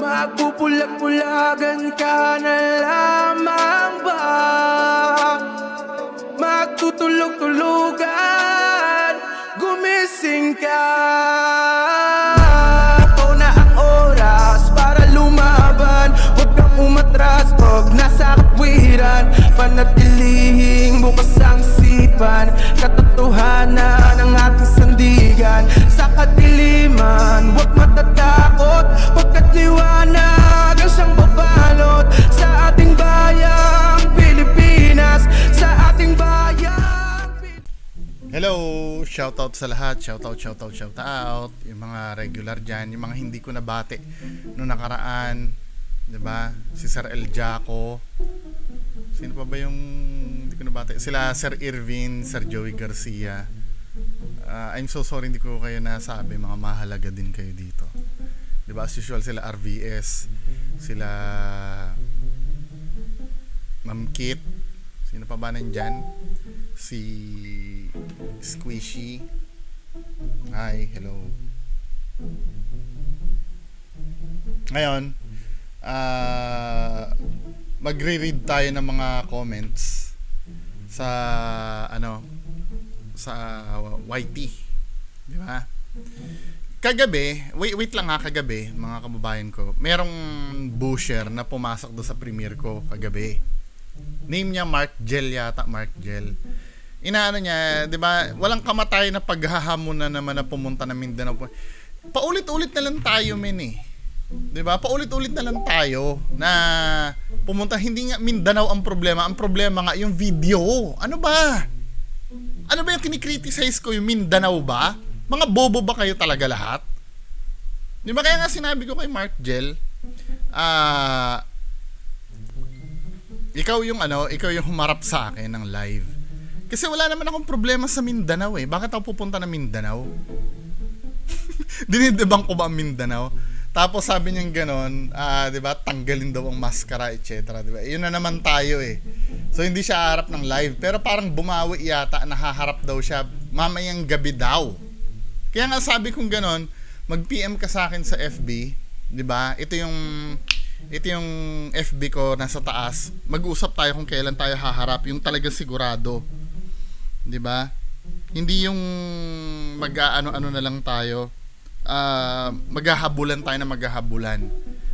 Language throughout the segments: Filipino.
Magpupulag-pulagan ka na lamang ba? Magtutulog-tulugan Gumising ka. Ito na ang oras para lumaban. Huwag kang umatras pag nasa kapwiran Panatilihing bukas ang sipan. Katotohanan ng ating sandigan. Sa kadiliman, Shoutout sa lahat. Shoutout, shoutout, shoutout. Yung mga regular dyan. Yung mga hindi ko nabate noong nakaraan. ba? Si Sir El Jaco. Sino pa ba yung hindi ko nabate? Sila Sir Irvin, Sir Joey Garcia. Ah, I'm so sorry hindi ko kayo nasabi. Mga mahalaga din kayo dito. 'Di ba? As usual sila RVS. Sila Ma'am Kit. Sino pa ba nandyan? Si Squishy. Hi, hello. Ngayon, ah magre-read tayo ng mga comments sa ano sa YT. Di ba? Kagabi, wait, wait lang ha, kagabi, mga kababayan ko, merong busher na pumasok do sa premiere ko kagabi. Name niya Mark Gel yata, Mark Gel. Inaano niya, 'di ba? Walang kamatay na paghahamon na naman na pumunta na Mindanao. Paulit-ulit na lang tayo, men eh. 'Di ba? Paulit-ulit na lang tayo na pumunta hindi nga Mindanao ang problema, ang problema nga yung video. Ano ba? Ano ba yung kinikriticize ko yung Mindanao ba? Mga bobo ba kayo talaga lahat? Di ba kaya nga sinabi ko kay Mark Gel, ah ikaw yung ano, ikaw yung humarap sa akin ng live. Kasi wala naman akong problema sa Mindanao eh. Bakit ako pupunta na Mindanao? Dinidebang ko ba ang Mindanao? Tapos sabi niya ganon, ah, 'di ba? Tanggalin daw ang maskara, etc. 'di ba? 'Yun na naman tayo eh. So hindi siya harap ng live, pero parang bumawi yata, nahaharap daw siya mamayang gabi daw. Kaya nga sabi kong ganon, mag-PM ka sa akin sa FB, 'di ba? Ito yung ito yung FB ko nasa taas. Mag-usap tayo kung kailan tayo haharap, yung talaga sigurado. 'Di ba? Hindi yung mag-ano-ano na lang tayo ah maghahabulan tayo na maghahabulan.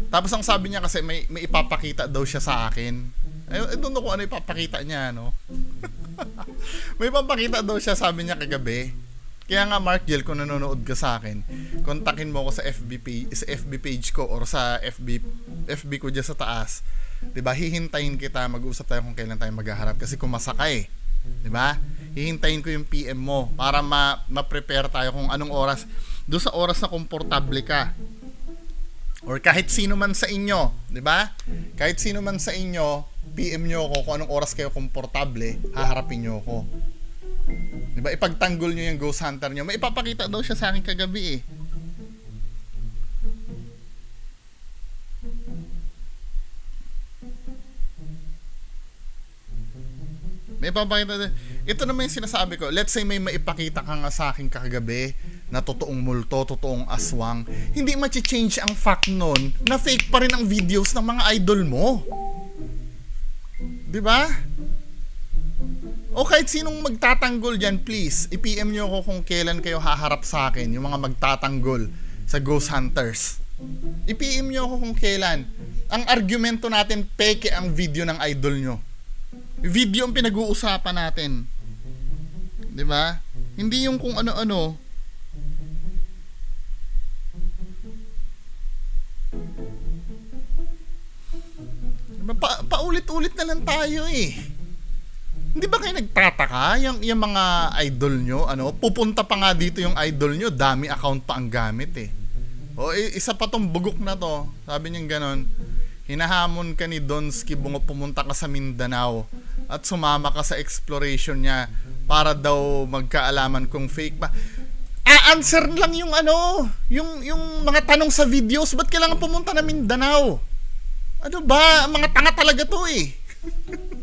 Tapos ang sabi niya kasi may, may ipapakita daw siya sa akin. Ay, I don't know kung ano ipapakita niya, no? may ipapakita daw siya, sabi niya kagabi. Kaya nga Mark Gil, kung nanonood ka sa akin, kontakin mo ako sa FB page, sa FB page ko or sa FB FB ko diyan sa taas. 'Di ba? Hihintayin kita, mag-usap tayo kung kailan tayo maghaharap kasi kung masakay, 'di ba? Hihintayin ko yung PM mo para ma ma-prepare tayo kung anong oras do sa oras na komportable ka. Or kahit sino man sa inyo, 'di ba? Kahit sino man sa inyo, PM nyo ako kung anong oras kayo komportable, haharapin nyo ako. 'Di ba? Ipagtanggol nyo yung ghost hunter nyo. May ipapakita daw siya sa akin kagabi eh. May ipapakita Ito naman yung sinasabi ko. Let's say may maipakita ka nga sa akin kagabi na totoong multo, totoong aswang. Hindi ma-change ang fact nun na fake pa rin ang videos ng mga idol mo. 'Di ba? O kahit sinong magtatanggol dyan, please, i-PM nyo ako kung kailan kayo haharap sa akin, yung mga magtatanggol sa Ghost Hunters. I-PM nyo ako kung kailan. Ang argumento natin, peke ang video ng idol nyo. Video ang pinag-uusapan natin. 'Di ba? Hindi yung kung ano-ano. Diba? Pa, paulit-ulit na lang tayo eh. Hindi ba kayo nagtataka yung, yung mga idol nyo, ano, pupunta pa nga dito yung idol nyo, dami account pa ang gamit eh. O isa pa tong bugok na to, sabi niya ganon, hinahamon ka ni Donsky bungo pumunta ka sa Mindanao at sumama ka sa exploration niya para daw magkaalaman kung fake ba. A-answer lang yung ano, yung yung mga tanong sa videos, ba't kailangan pumunta na Mindanao? Ano ba, mga tanga talaga to eh.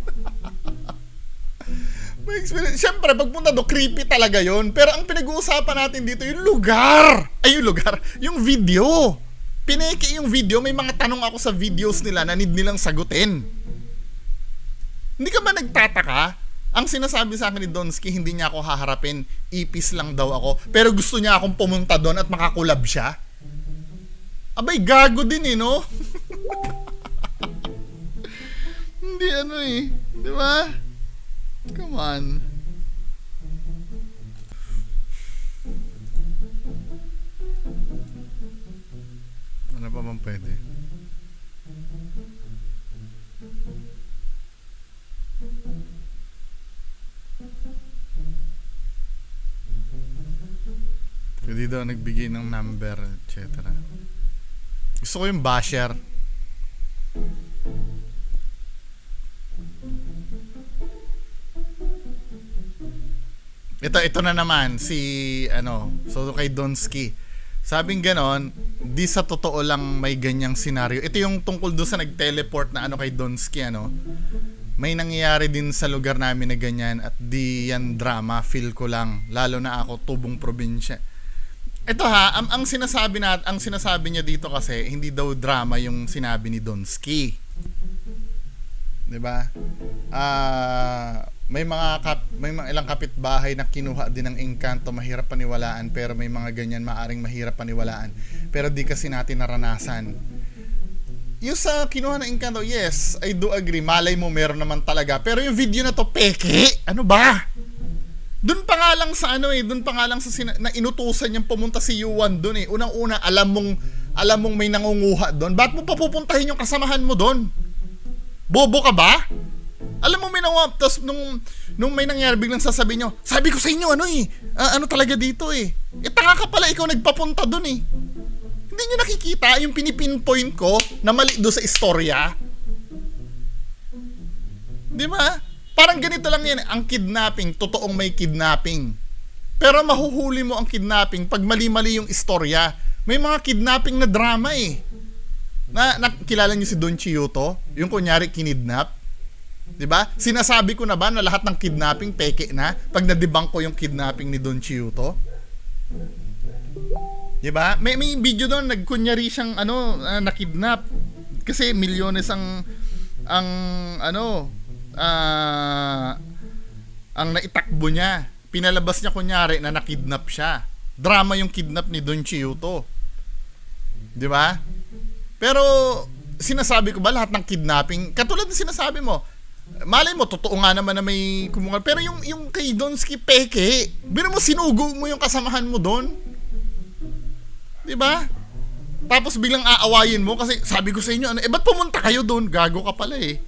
May experience. Siyempre, pagpunta do, creepy talaga yon Pero ang pinag-uusapan natin dito, yung lugar. Ay, yung lugar. Yung video. Pineke yung video, may mga tanong ako sa videos nila na need nilang sagutin. Hindi ka ba nagtataka? Ang sinasabi sa akin ni Donsky, hindi niya ako haharapin. Ipis lang daw ako. Pero gusto niya akong pumunta doon at makakulab siya. Abay, gago din eh, no? hindi ano eh. Di ba? Come on. Ano pa bang pwede? Daw nagbigay ng number, etc. Gusto ko yung basher. Ito, ito na naman, si, ano, so kay Donsky. Sabing ganon, di sa totoo lang may ganyang senaryo. Ito yung tungkol doon sa nag-teleport na ano kay Donsky, ano. May nangyayari din sa lugar namin na ganyan at di yan drama, feel ko lang. Lalo na ako, tubong probinsya. Ito ha, ang, ang sinasabi na, ang sinasabi niya dito kasi hindi daw drama yung sinabi ni Donsky. 'Di ba? Ah, may mga kap, may mga ilang kapitbahay na kinuha din ng engkanto, mahirap paniwalaan, pero may mga ganyan maaring mahirap paniwalaan. Pero di kasi natin naranasan. Yung sa kinuha ng engkanto, yes, I do agree. Malay mo meron naman talaga. Pero yung video na to, peke. Ano ba? Doon pa nga lang sa ano eh, doon pa nga lang sa sina- na inutusan niyang pumunta si Yuan doon eh. Unang-una, alam mong alam mong may nangunguha doon. Ba't mo papupuntahin yung kasamahan mo doon? Bobo ka ba? Alam mo may nangunguha, tapos nung, nung may nangyari biglang sasabihin nyo, sabi ko sa inyo ano eh, ah, ano talaga dito eh. Eh tanga ka pala, ikaw nagpapunta doon eh. Hindi nyo nakikita yung pinipinpoint ko na mali doon sa istorya? Di ba? Parang ganito lang yan, ang kidnapping, totoong may kidnapping. Pero mahuhuli mo ang kidnapping pag mali-mali yung istorya. May mga kidnapping na drama eh. Na, nakilala niyo si Don Chiyuto? Yung kunyari kinidnap? 'Di ba? Sinasabi ko na ba na lahat ng kidnapping peke na pag nadibang ko yung kidnapping ni Don Chiyuto? 'Di ba? May may video doon nagkunyari siyang ano uh, nakidnap kasi milyones ang ang ano ah ang naitakbo niya. Pinalabas niya kunyari na nakidnap siya. Drama yung kidnap ni Don Chiyuto. 'Di ba? Pero sinasabi ko ba lahat ng kidnapping, katulad ng sinasabi mo, malay mo, totoo nga naman na may kumungal. Pero yung, yung kay Donsky peke, bino mo sinugo mo yung kasamahan mo doon. Di ba? Tapos biglang aawayin mo kasi sabi ko sa inyo, ano, eh ba't pumunta kayo doon? Gago ka pala eh.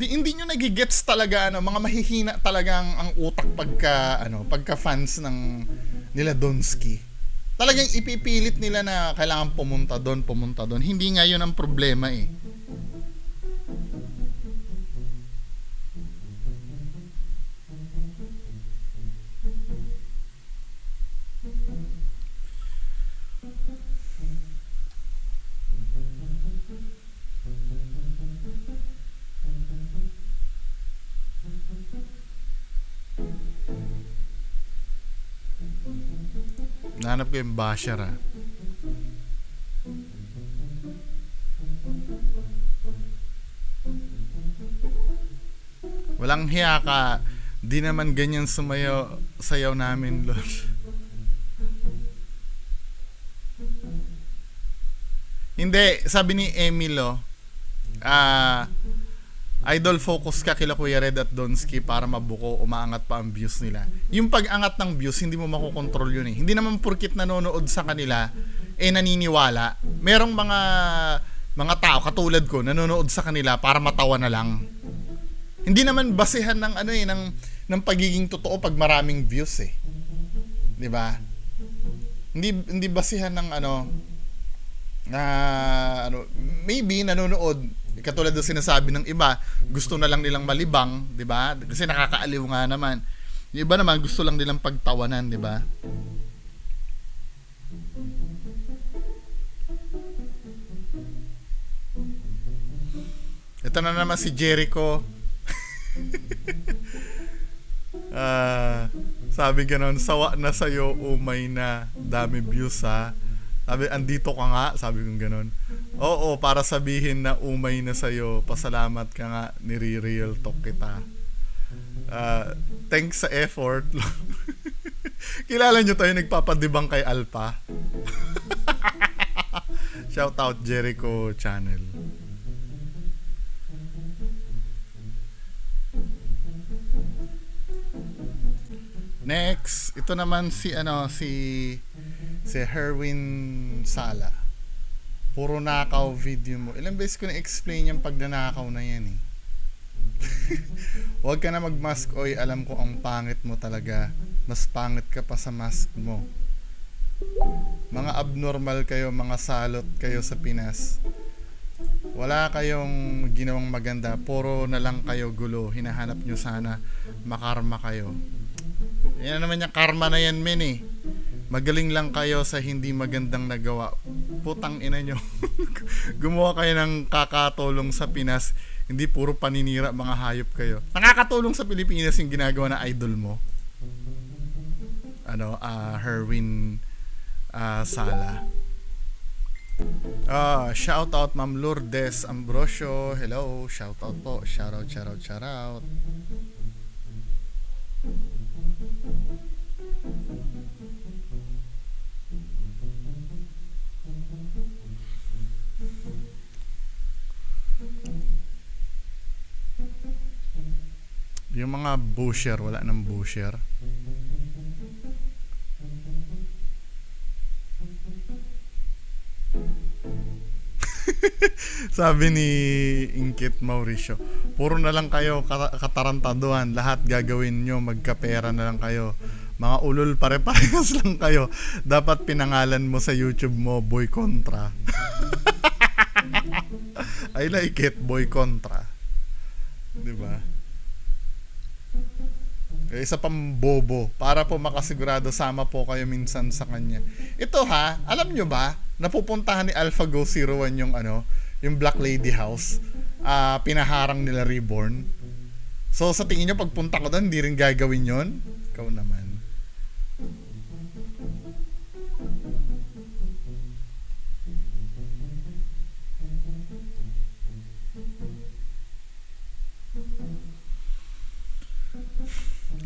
Di, hindi nyo nagigets talaga ano, mga mahihina talaga ang, ang utak pagka ano, pagka fans ng nila Donsky. Talagang ipipilit nila na kailangan pumunta doon, pumunta doon. Hindi nga 'yun ang problema eh. Nahanap ko yung basher ah. Walang hiya ka. Di naman ganyan sumayaw sayaw namin, Lord. Hindi, sabi ni Emilo, ah, idol focus ka kila Kuya Red at Donsky para mabuko, umaangat pa ang views nila. Yung pag-angat ng views, hindi mo makokontrol yun eh. Hindi naman purkit nanonood sa kanila, eh naniniwala. Merong mga mga tao katulad ko nanonood sa kanila para matawa na lang. Hindi naman basehan ng ano eh ng ng pagiging totoo pag maraming views eh. 'Di ba? Hindi hindi basehan ng ano na ano maybe nanonood eh, katulad ng sinasabi ng iba, gusto na lang nilang malibang, 'di ba? Kasi nakakaaliw nga naman. Yung iba naman gusto lang nilang pagtawanan, 'di ba? Ito na naman si Jericho. uh, sabi ganon, sawa na sa'yo, oh, umay na, dami views ha. Sabi, andito ka nga, sabi kong ganon. Oo, para sabihin na umay na sa'yo, pasalamat ka nga, nire-real talk kita. Ah, thanks sa effort. Kilala nyo tayo, nagpapadibang kay Alpha. Shout out Jericho Channel. Next, ito naman si ano si si Herwin Sala. Puro nakaw video mo. Ilang beses ko na-explain yung pagnanakaw na yan eh. Huwag ka na mag-mask, oy. Alam ko ang pangit mo talaga. Mas pangit ka pa sa mask mo. Mga abnormal kayo, mga salot kayo sa Pinas. Wala kayong ginawang maganda. Puro na lang kayo gulo. Hinahanap nyo sana makarma kayo. Yan na naman yung karma na yan, men eh. Magaling lang kayo sa hindi magandang nagawa. Putang ina nyo. Gumawa kayo ng kakatulong sa Pinas. Hindi puro paninira mga hayop kayo. Nakakatulong sa Pilipinas yung ginagawa na idol mo. Ano, ah Herwin ah, Sala. Ah, shout out Ma'am Lourdes Ambrosio. Hello, shout out po. Shout out, shout out, shout out. Yung mga busher, wala nang busher. Sabi ni Inkit Mauricio, puro na lang kayo kata- katarantaduhan, lahat gagawin nyo, magkapera na lang kayo. Mga ulol pare-parehas lang kayo. Dapat pinangalan mo sa YouTube mo, Boy Contra. I like it, Boy Contra. 'Di ba? Isa pang bobo para po makasigurado sama po kayo minsan sa kanya. Ito ha, alam nyo ba, napupuntahan ni AlphaGo 01 yung ano, yung Black Lady House. Ah, pinaharang nila Reborn. So sa tingin nyo pagpunta ko doon, hindi rin gagawin yon? Ikaw naman.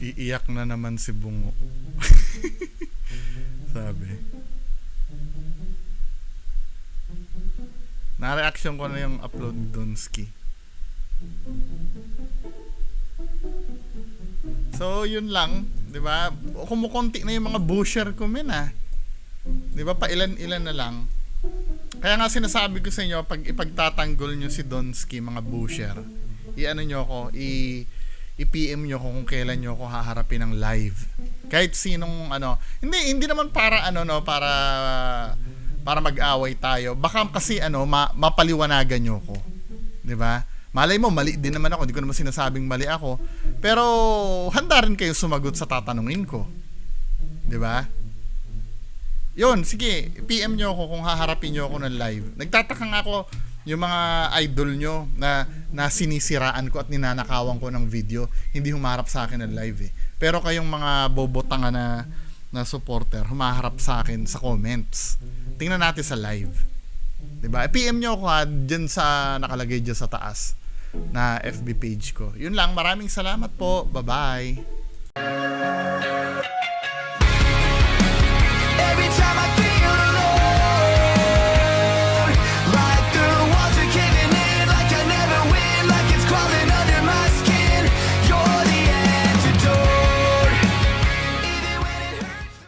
Iiyak na naman si Bungo. Sabi. Na-reaction ko na yung upload ni Donsky. So, yun lang. 'di ba? Kumukonti na yung mga busher ko men ah. 'Di ba? Pa ilan-ilan na lang. Kaya nga sinasabi ko sa inyo, pag ipagtatanggol nyo si Donsky, mga busher, i-ano nyo ako, i- i-PM nyo ko kung kailan nyo ako haharapin ng live. Kahit sinong ano, hindi hindi naman para ano no, para para mag-away tayo. Baka kasi ano, ma- mapaliwanagan nyo ko. 'Di ba? Malay mo, mali din naman ako. Hindi ko naman sinasabing mali ako. Pero, handa rin kayo sumagot sa tatanungin ko. 'Di ba? Yun, sige, PM nyo ako kung haharapin nyo ako ng live. Nagtataka nga ako yung mga idol nyo na, na sinisiraan ko at ninanakawan ko ng video, hindi humarap sa akin ng live eh. Pero kayong mga bobotanga na, na supporter, humaharap sa akin sa comments. Tingnan natin sa live. 'Di ba? PM nyo ako ha, dyan sa nakalagay dyan sa taas na FB page ko. Yun lang, maraming salamat po. Bye-bye.